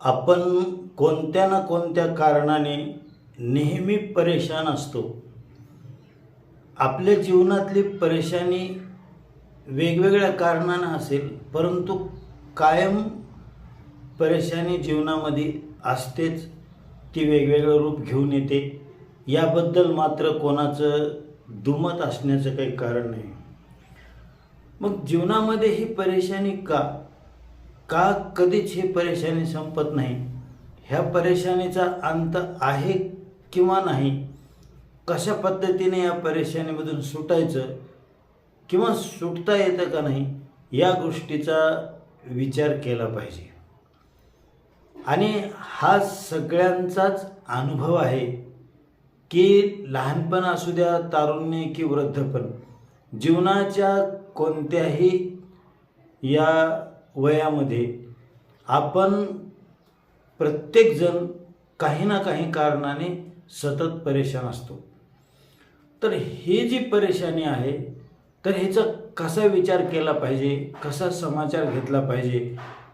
आपण कोणत्या ना कोणत्या कारणाने नेहमी परेशान असतो. आपल्या जीवनातली परेशानी वेगवेगळ्या कारणानं असेल परंतु कायम परेशानी जीवनामध्ये असतेच ती वेगवेगळं रूप घेऊन येते. याबद्दल मात्र कोणाचं दुमत असण्याचं काही कारण नाही. मग जीवनामध्ये ही परेशानी का? का कधीच ही परेशानी संपत नाही? ह्या परेशानीचा अंत आहे किंवा नाही? कशा पद्धतीने या परेशानीमधून सुटायचं किंवा सुटता येतं का नाही या गोष्टीचा विचार केला पाहिजे. आणि हा सगळ्यांचाच अनुभव आहे की लहानपण असू द्या तारुण्य की वृद्धपण जीवनाच्या कोणत्याही या वयामध्ये आपण प्रत्येकजण काही ना काही कारणाने सतत परेशान असतो. तर ही जी परेशानी आहे तर ह्याचा कसा विचार केला पाहिजे कसा समाचार घेतला पाहिजे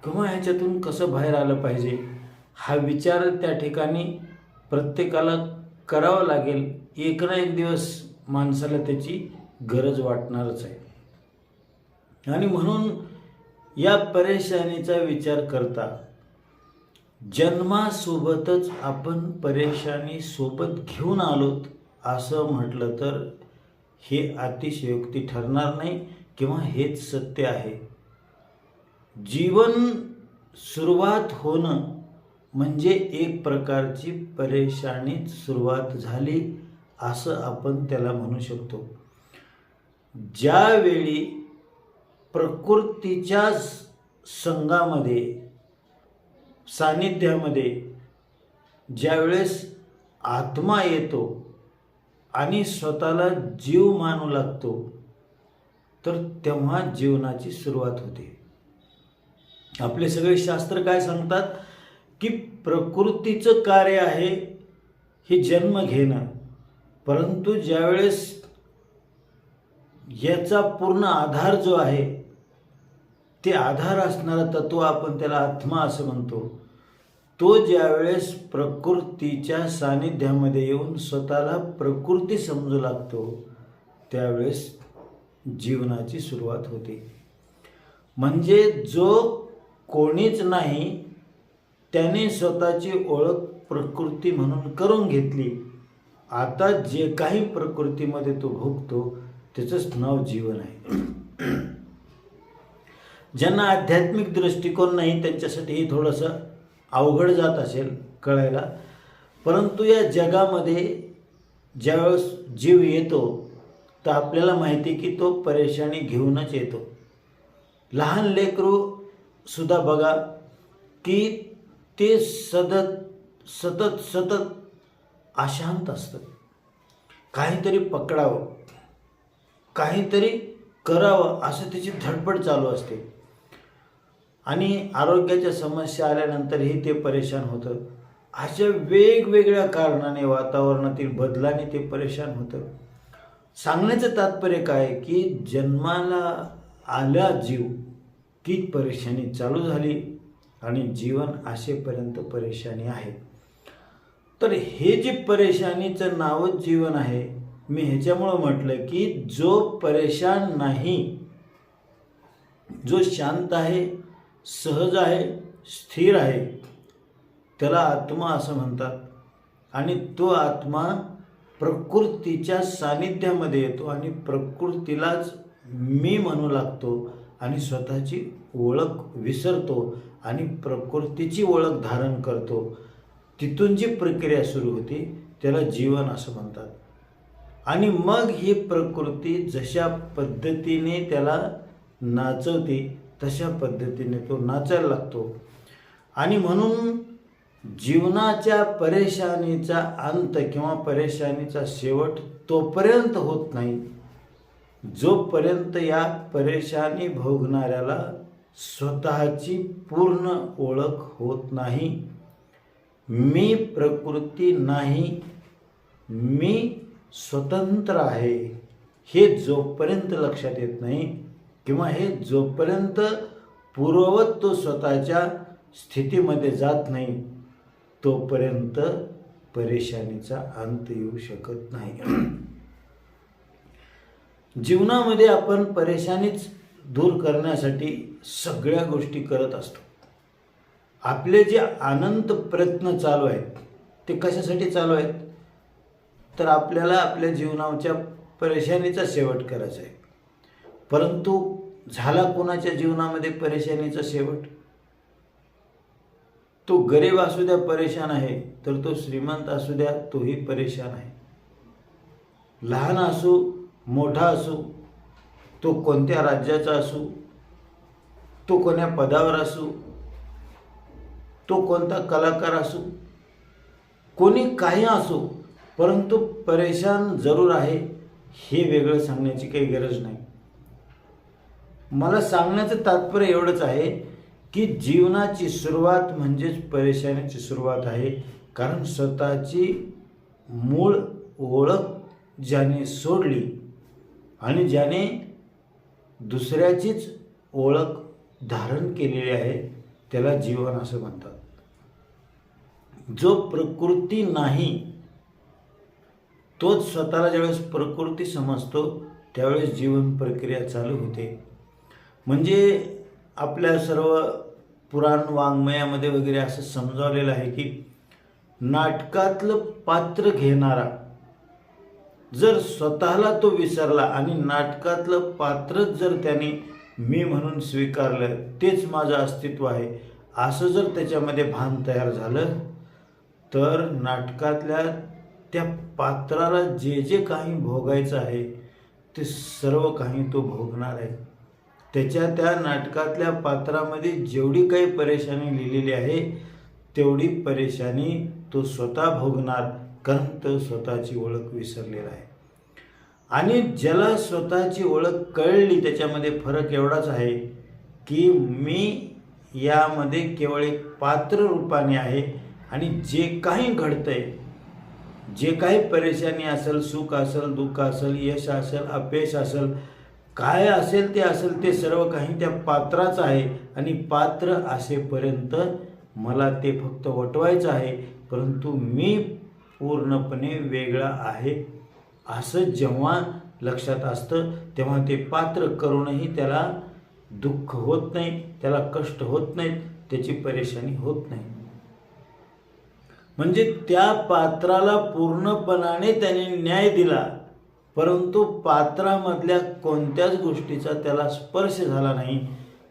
किंवा ह्याच्यातून कसं बाहेर आलं पाहिजे हा विचार त्या ठिकाणी प्रत्येकाला करावा लागेल. एक ना एक दिवस माणसाला त्याची गरज वाटणारच आहे. आणि म्हणून या परेशानीचा विचार करता जन्मासोबतच आपण परेशानी सोबत घेऊन आलोत असं म्हटलं तर हे अतिशयोक्ती ठरणार नाही किंवा हेच सत्य आहे. जीवन सुरुवात होणं म्हणजे एक प्रकारची परेशानीच सुरुवात झाली असं आपण त्याला म्हणू शकतो. ज्यावेळी प्रकृतीच्या संघामध्ये सान्निध्यामध्ये ज्यावेळेस आत्मा येतो आणि स्वतःला जीव मानू लागतो तर तेव्हा जीवनाची सुरुवात होते. आपले सगळे शास्त्र काय सांगतात? की प्रकृतीचं कार्य आहे हे जन्म घेणं. परंतु ज्यावेळेस याचा पूर्ण आधार जो आहे ते आधार असणारं तत्व आपण त्याला आत्मा असं म्हणतो. तो ज्यावेळेस प्रकृतीच्या सानिध्यामध्ये येऊन स्वतःला प्रकृती समजू लागतो त्यावेळेस जीवनाची सुरुवात होते. म्हणजे जो कोणीच नाही त्याने स्वतःची ओळख प्रकृती म्हणून करून घेतली. आता जे काही प्रकृतीमध्ये तो भोगतो त्याचंच नाव जीवन आहे. ज्यांना आध्यात्मिक दृष्टिकोन नाही त्यांच्यासाठी हे थोडंसं अवघड जात असेल कळायला. परंतु या जगामध्ये ज्यावेळेस जीव येतो तर आपल्याला माहिती आहे की तो परेशानी घेऊनच येतो. लहान लेकरू सुद्धा बघा की ते सतत सतत सतत अशांत असतं काहीतरी पकडावं काहीतरी करावं असं त्याची धडपड चालू असते. आणि आरोग्याच्या समस्या आल्यानंतरही ते परेशान होतं. अशा वेगवेगळ्या कारणाने वातावरणातील बदलाने ते परेशान होतं. सांगण्याचं तात्पर्य काय की जन्माला आला जीव की परेशानी चालू झाली आणि जीवन असेपर्यंत परेशानी आहे. तर हे जे परेशानीचं नावच जीवन आहे मी ह्याच्यामुळं म्हटलं की जो परेशान नाही जो शांत आहे सहज आहे स्थिर आहे. त्याला आत्मा असं म्हणतात. आणि तो आत्मा प्रकृतीच्या सानिध्यामध्ये येतो आणि प्रकृतीलाच मी म्हणू लागतो आणि स्वतःची ओळख विसरतो आणि प्रकृतीची ओळख धारण करतो. तिथून जी प्रक्रिया सुरू होते त्याला जीवन असं म्हणतात. आणि मग ही प्रकृती जशा पद्धतीने त्याला नाचवते तशा पद्धतीने तो नाचायला लागतो. आणि म्हणून जीवनाच्या परेशानीचा अंत किंवा परेशानीचा शेवट तोपर्यंत होत नाही. जोपर्यंत या परेशानी भोगणाऱ्याला स्वतःची पूर्ण ओळख होत नाही. मी प्रकृती नाही. मी स्वतंत्र आहे. हे जोपर्यंत लक्षात येत नाही किंवा हे जोपर्यंत पूर्ववत तो स्वतःच्या स्थितीमध्ये जात नाही तोपर्यंत परेशानीचा अंत येऊ शकत नाही. जीवनामध्ये आपण परेशानीच दूर करण्यासाठी सगळ्या गोष्टी करत असतो. आपले जे अनंत प्रयत्न चालू आहेत ते कशासाठी चालू आहेत? तर आपल्याला आपल्या जीवनाच्या परेशानीचा शेवट करायचा आहे. परंतु झाला कोणाच्या जीवनामध्ये परेशानीचा शेवट? तो गरीब असू द्या परेशान आहे तर तो श्रीमंत असू द्या तोही परेशान आहे. लहान असू मोठा असू तो कोणत्या राज्याचा असू तो कोण्या पदावर असू तो कोणता कलाकार असू कोणी काही असो परंतु परेशान जरूर आहे हे वेगळं सांगण्याची काही गरज नाही. मला सांगण्याचं तात्पर्य एवढंच आहे की जीवनाची सुरुवात म्हणजेच परेशानीची सुरुवात आहे. कारण स्वतःची मूळ ओळख ज्याने सोडली आणि ज्याने दुसऱ्याचीच ओळख धारण केलेली आहे त्याला जीवन असं म्हणतात. जो प्रकृती नाही तोच स्वतःला ज्यावेळेस प्रकृती समजतो त्यावेळेस जीवन प्रक्रिया चालू होते. म्हणजे आपल्या सर्व पुराण वाङ्मयामध्ये वगैरे असं समजावलेलं आहे की नाटकातलं पात्र घेणारा जर स्वतःला तो विसरला आणि नाटकातलं पात्रच जर त्याने मी म्हणून स्वीकारलं तेच माझं अस्तित्व आहे असं जर त्याच्यामध्ये भान तयार झालं तर नाटकातल्या त्या पात्राला जे जे काही भोगायचं आहे ते सर्व काही तो भोगणार आहे. त्याच्या त्या नाटकातल्या पात्रामध्ये जेवढी काही परेशानी लिहिलेली आहे तेवढी परेशानी तो स्वतः भोगणार कारण तो स्वतःची ओळख विसरलेला आहे. आणि ज्याला स्वतःची ओळख कळली त्याच्यामध्ये फरक एवढाच आहे की मी यामध्ये केवळ एक पात्र रूपाने आहे आणि जे काही घडतंय जे काही परेशानी असेल सुख असेल दुःख असेल यश असेल अपयश असेल काय असेल ते असेल ते सर्व काही त्या पात्राच आहे. आणि पात्र असेपर्यंत मला ते फक्त वटवायचं आहे. परंतु मी पूर्णपणे वेगळा आहे. असं जेव्हा लक्षात असतं तेव्हा ते पात्र करूनही त्याला दुःख होत नाही त्याला कष्ट होत नाहीत त्याची परेशानी होत नाही. म्हणजे त्या पात्राला पूर्णपणाने त्याने न्याय दिला. परंतु पात्रामधल्या कोणत्याच गोष्टीचा त्याला स्पर्श झाला नाही.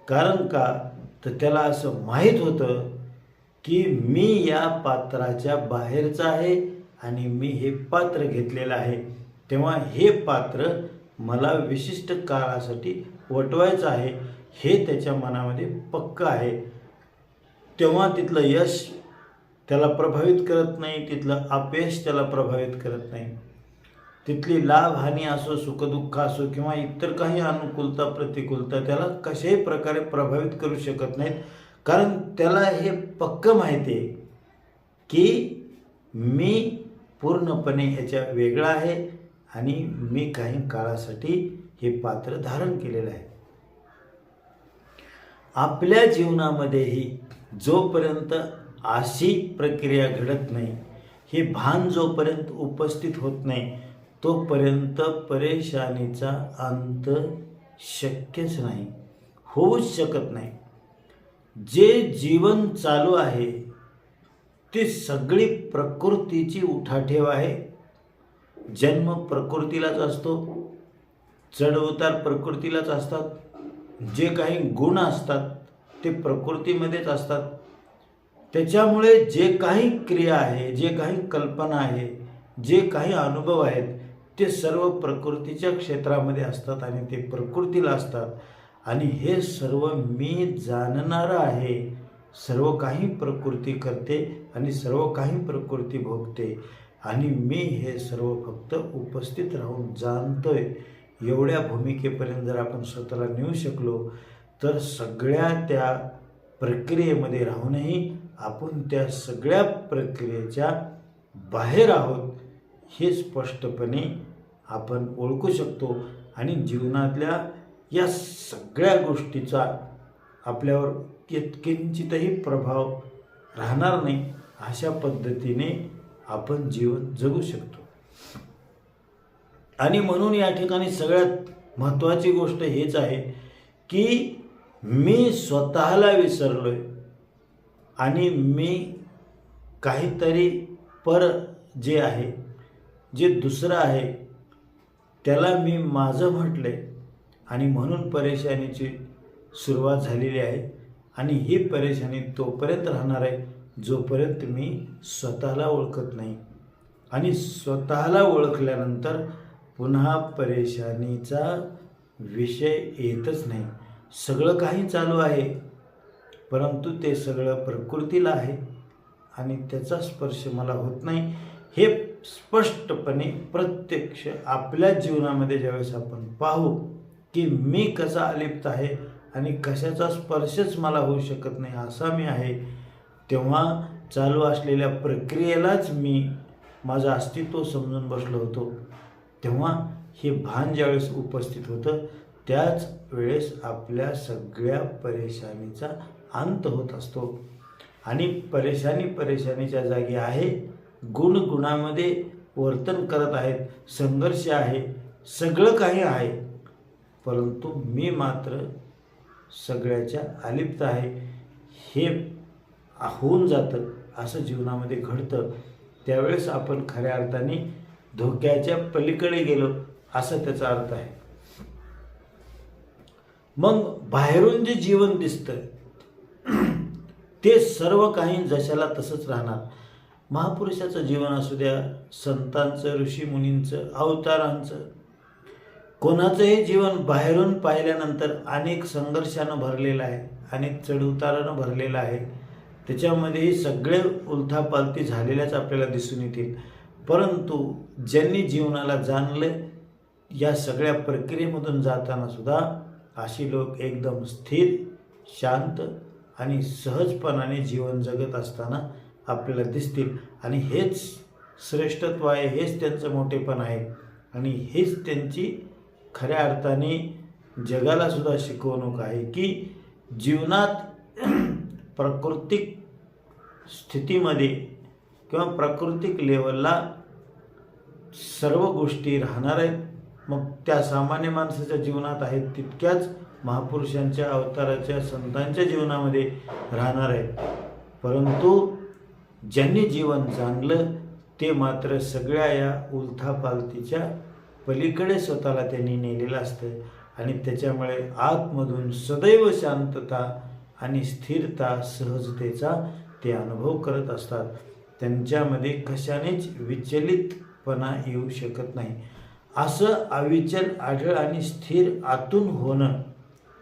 कारण का? तर त्याला असं माहीत होतं की मी या पात्राच्या बाहेरचा आहे आणि मी हे पात्र घेतलेलं आहे. तेव्हा हे पात्र मला विशिष्ट काळासाठी वटवायचं आहे. हे त्याच्या मनामध्ये पक्क आहे. तेव्हा तिथलं यश त्याला प्रभावित करत नाही तिथलं अपयश त्याला प्रभावित करत नाही. तिथली लाभहानी असो सुखदुःख असो किंवा इतर काही अनुकूलता प्रतिकूलता त्याला कशाही प्रकारे प्रभावित करू शकत नाहीत. कारण त्याला हे पक्क माहिती आहे की मी पूर्णपणे ह्याच्या वेगळा आहे आणि मी काही काळासाठी हे पात्र धारण केलेलं आहे. आपल्या जीवनामध्येही जोपर्यंत अशी प्रक्रिया घडत नाही हे भान जोपर्यंत उपस्थित होत नाही तोपर्यंत परेशानीचा अंत शक्यच नाही होऊच शकत नाही. जे जीवन चालू आहे ती सगळी प्रकृतीची उठाठेव आहे. जन्म प्रकृतीलाच असतो चढउतार प्रकृतीलाच असतात. जे काही गुण असतात ते प्रकृतीमध्येच असतात. त्याच्यामुळे जे काही क्रिया आहे जे काही कल्पना आहे जे काही अनुभव आहेत ते सर्व प्रकृतीच्या क्षेत्रामध्ये असतात आणि ते प्रकृतीला असतात. आणि हे सर्व मी जाणणारं आहे. सर्व काही प्रकृती करते आणि सर्व काही प्रकृती भोगते. आणि मी हे सर्व फक्त उपस्थित राहून जाणतोय. एवढ्या भूमिकेपर्यंत जर आपण स्वतःला नेऊ शकलो तर सगळ्या त्या प्रक्रियेमध्ये राहूनही आपण त्या सगळ्या प्रक्रियेच्या बाहेर आहोत हे स्पष्टपणे आपण ओळखू शकतो आणि जीवनातल्या या सगळ्या गोष्टीचा आपल्यावर किंचितही प्रभाव राहणार नाही अशा पद्धतीने आपण जीवन जगू शकतो. आणि म्हणून या ठिकाणी सगळ्यात महत्त्वाची गोष्ट हेच आहे की मी स्वतःला विसरलोय आणि मी काहीतरी पर जे आहे जे दुसरं आहे त्याला मी माझं म्हटले आणि म्हणून परेशानीची सुरुवात झालेली आहे आणि ही परेशानी तोपर्यंत राहणार आहे जोपर्यंत मी स्वतःला ओळखत नाही. आणि स्वतःला ओळखल्यानंतर पुन्हा परेशानीचा विषय येतच नाही. सगळं काही चालू आहे परंतु ते सगळं प्रकृतीला आहे आणि त्याचा स्पर्श मला होत नाही. हे स्पष्टपणे प्रत्यक्ष आपल्या जीवनामध्ये ज्यावेळेस आपण पाहू की मी कसा अलिप्त आहे आणि कशाचा स्पर्शच मला होऊ शकत नाही असा मी आहे तेव्हा चालू असलेल्या प्रक्रियेलाच मी माझं अस्तित्व समजून बसलो होतो. तेव्हा हे भान ज्यावेळेस उपस्थित होतं त्याच वेळेस आपल्या सगळ्या परेशानीचा अंत होत असतो. आणि परेशानी परेशानीच्या जागी आहे गुण गुणामध्ये वर्तन करत आहेत. संघर्ष आहे. सगळं काही आहे. परंतु मी मात्र सगळ्याच्या अलिप्त आहे. हे होऊन जातं. असं जीवनामध्ये घडतं. त्यावेळेस आपण खऱ्या अर्थाने धोक्याच्या पलीकडे गेलो असं त्याचा अर्थ आहे. मग बाहेरून जे जीवन दिसतं ते सर्व काही जशाला तसंच राहणार. महापुरुषाचं जीवन असू द्या संतांचं ऋषीमुनींचं अवतारांचं. कोणाचंही जीवन बाहेरून पाहिल्यानंतर अनेक संघर्षानं भरलेलं आहे अनेक चढउतारानं भरलेलं आहे. त्याच्यामध्येही सगळे उलथापालथी झालेल्याच आपल्याला दिसून येतील. परंतु ज्यांनी जीवनाला जाणलं या सगळ्या प्रक्रियेमधून जाताना सुद्धा अशी लोक एकदम स्थिर शांत आणि सहजपणाने जीवन जगत असताना आपल्याला दिसतील. आणि हेच श्रेष्ठत्व आहे हेच त्यांचं मोठेपण आहे. आणि हेच त्यांची खऱ्या अर्थाने जगालासुद्धा शिकवणूक आहे की जीवनात प्राकृतिक स्थितीमध्ये किंवा प्राकृतिक लेवलला सर्व गोष्टी राहणार आहेत. मग त्या सामान्य माणसाच्या जीवनात आहेत तितक्याच महापुरुषांच्या अवताराच्या संतांच्या जीवनामध्ये राहणार आहेत. परंतु ज्यांनी जीवन जाणलं ते मात्र सगळ्या या उलथापालथीच्या पलीकडे स्वतःला त्यांनी नेलेलं असतं आणि त्याच्यामुळे आतमधून सदैव शांतता आणि स्थिरता सहजतेचा ते अनुभव करत असतात. त्यांच्यामध्ये कशानेच विचलितपणा येऊ शकत नाही. असं अविचल आढळ आणि स्थिर आतून होणं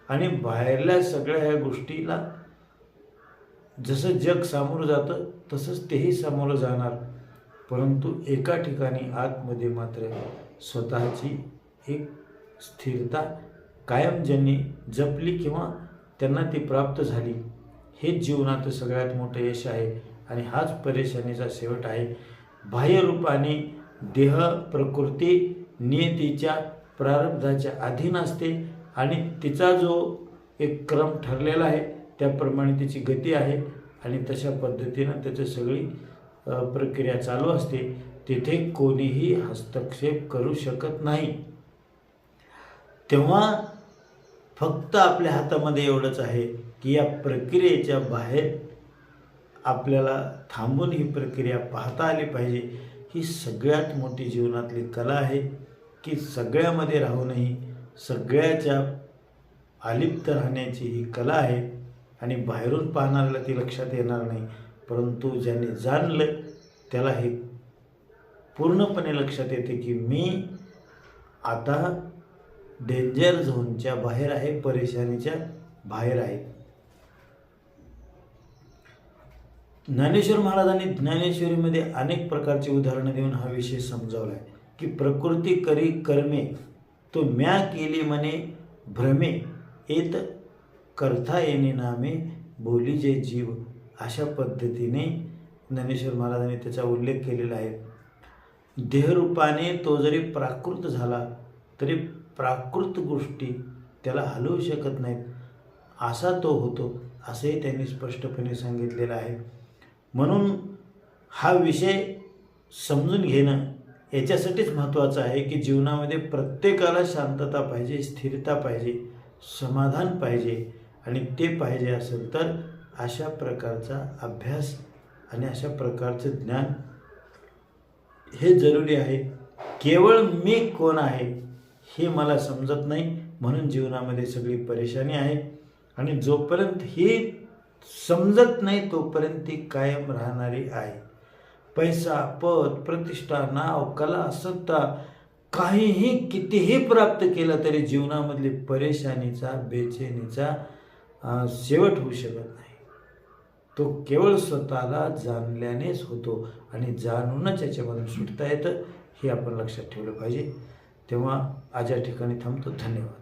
आणि बाहेरल्या सगळ्या ह्या गोष्टीला जसं जग सामोरं जातं तसंच तेही सामोरं जाणार. परंतु एका ठिकाणी आतमध्ये मात्र स्वतःची एक स्थिरता कायम ज्यांनी जपली किंवा त्यांना ती प्राप्त झाली हेच जीवनात सगळ्यात मोठं यश आहे. आणि हाच परेशानीचा शेवट आहे. बाह्यरूपाने देह प्रकृती नियतीच्या प्रारब्धाच्या अधीन असते आणि तिचा जो एक क्रम ठरलेला आहे त्याप्रमाणे त्याची गती आहे आणि तशा पद्धतीनं त्याची सगळी प्रक्रिया चालू असते. तिथे कोणीही हस्तक्षेप करू शकत नाही. तेव्हा फक्त आपल्या हातामध्ये एवढंच आहे की या प्रक्रियेच्या बाहेर आपल्याला थांबून ही प्रक्रिया पाहता आली पाहिजे. ही सगळ्यात मोठी जीवनातली कला आहे की सगळ्यामध्ये राहूनही सगळ्याच्या अलिप्त राहण्याची ही कला आहे. आणि बाहेरून पाहणाऱ्याला ती लक्षात येणार नाही. परंतु ज्याने जाणलं त्याला हे पूर्णपणे लक्षात येते की मी आता डेंजर झोनच्या बाहेर आहे परेशानीच्या बाहेर आहे. ज्ञानेश्वर महाराजांनी ज्ञानेश्वरीमध्ये अनेक प्रकारची उदाहरणं देऊन हा विषय समजावला आहे की प्रकृती करी कर्मे तो म्या केली म्हणे भ्रमे येत करता येणे नामे बोली जे जीव अशा पद्धतीने ज्ञानेश्वर महाराजांनी त्याचा उल्लेख केलेला आहे. देहरूपाने तो जरी प्राकृत झाला तरी प्राकृत गोष्टी त्याला हलवू शकत नाहीत. असा तो होतो असंही त्यांनी स्पष्टपणे सांगितलेलं आहे. म्हणून हा विषय समजून घेणं याच्यासाठीच महत्त्वाचं आहे की जीवनामध्ये प्रत्येकाला शांतता पाहिजे स्थिरता पाहिजे समाधान पाहिजे. आणि ते पाहिजे असेल तर अशा प्रकारचा अभ्यास आणि अशा प्रकारचं ज्ञान हे जरुरी आहे. केवळ मी कोण आहे हे मला समजत नाही. म्हणून जीवनामध्ये सगळी परेशानी आहे. आणि जोपर्यंत ही समजत नाही तोपर्यंत ती कायम राहणारी आहे. पैसा पद प्रतिष्ठा नाव कला सत्ता काहीही कितीही प्राप्त केलं तरी जीवनामधली परेशानीचा बेचैनीचा शेवट होऊ शकत नाही. तो केवळ स्वतःला जाणल्यानेच होतो आणि जाणूनच याच्यामधून सुटता येतं हे आपण लक्षात ठेवलं पाहिजे. तेव्हा आज या ठिकाणी थांबतो. धन्यवाद.